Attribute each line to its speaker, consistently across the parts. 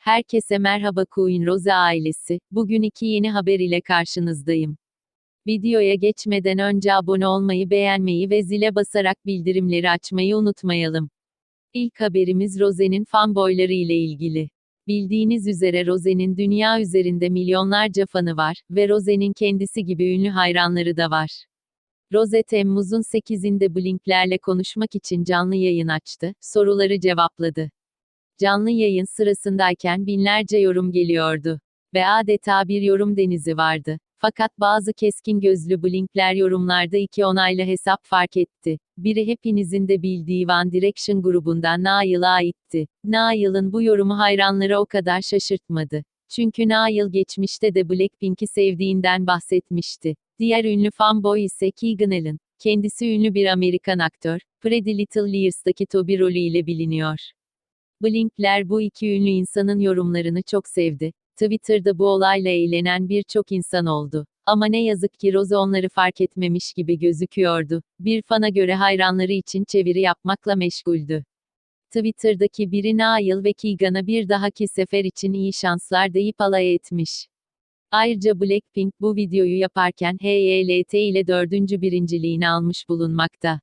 Speaker 1: Herkese merhaba Queen Rose ailesi. Bugün iki yeni haber ile karşınızdayım. Videoya geçmeden önce abone olmayı, beğenmeyi ve zile basarak bildirimleri açmayı unutmayalım. İlk haberimiz Rose'nin fanboyları ile ilgili. Bildiğiniz üzere Rose'nin dünya üzerinde milyonlarca fanı var ve Rose'nin kendisi gibi ünlü hayranları da var. Rose Temmuz'un 8'inde Blink'lerle konuşmak için canlı yayın açtı, soruları cevapladı. Canlı yayın sırasındayken binlerce yorum geliyordu. Ve adeta bir yorum denizi vardı. Fakat bazı keskin gözlü blinkler yorumlarda iki onaylı hesap fark etti. Biri hepinizin de bildiği One Direction grubundan Nail'a aitti. Nail'ın bu yorumu hayranları o kadar şaşırtmadı. Çünkü Nail geçmişte de Blackpink'i sevdiğinden bahsetmişti. Diğer ünlü fanboy ise Keegan Allen. Kendisi ünlü bir Amerikan aktör, Pretty Little Liars'taki Toby rolüyle biliniyor. Blinkler bu iki ünlü insanın yorumlarını çok sevdi. Twitter'da bu olayla eğlenen birçok insan oldu. Ama ne yazık ki Rose onları fark etmemiş gibi gözüküyordu. Bir fana göre hayranları için çeviri yapmakla meşguldü. Twitter'daki biri Nail ve Keegan'a bir dahaki sefer için iyi şanslar deyip alay etmiş. Ayrıca Blackpink bu videoyu yaparken HYLT ile dördüncü birinciliğini almış bulunmakta.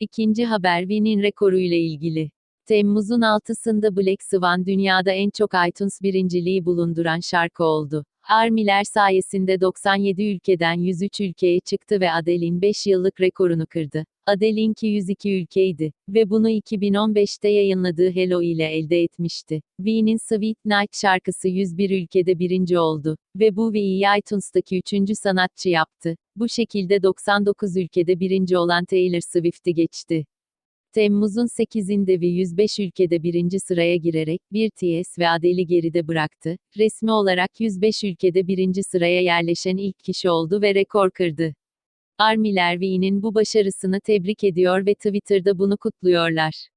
Speaker 1: İkinci haber Win'in rekoruyla ilgili. Temmuz'un 6'sında Black Swan dünyada en çok iTunes birinciliği bulunduran şarkı oldu. Armiler sayesinde 97 ülkeden 103 ülkeye çıktı ve Adele'in 5 yıllık rekorunu kırdı. Adele'inki 102 ülkeydi ve bunu 2015'te yayınladığı Hello ile elde etmişti. V'nin Sweet Night şarkısı 101 ülkede birinci oldu ve bu V'yi iTunes'taki üçüncü sanatçı yaptı. Bu şekilde 99 ülkede birinci olan Taylor Swift'i geçti. Temmuz'un 8'inde ve 105 ülkede birinci sıraya girerek, BTS ve Adele'i geride bıraktı. Resmi olarak 105 ülkede birinci sıraya yerleşen ilk kişi oldu ve rekor kırdı. Armiler V'nin bu başarısını tebrik ediyor ve Twitter'da bunu kutluyorlar.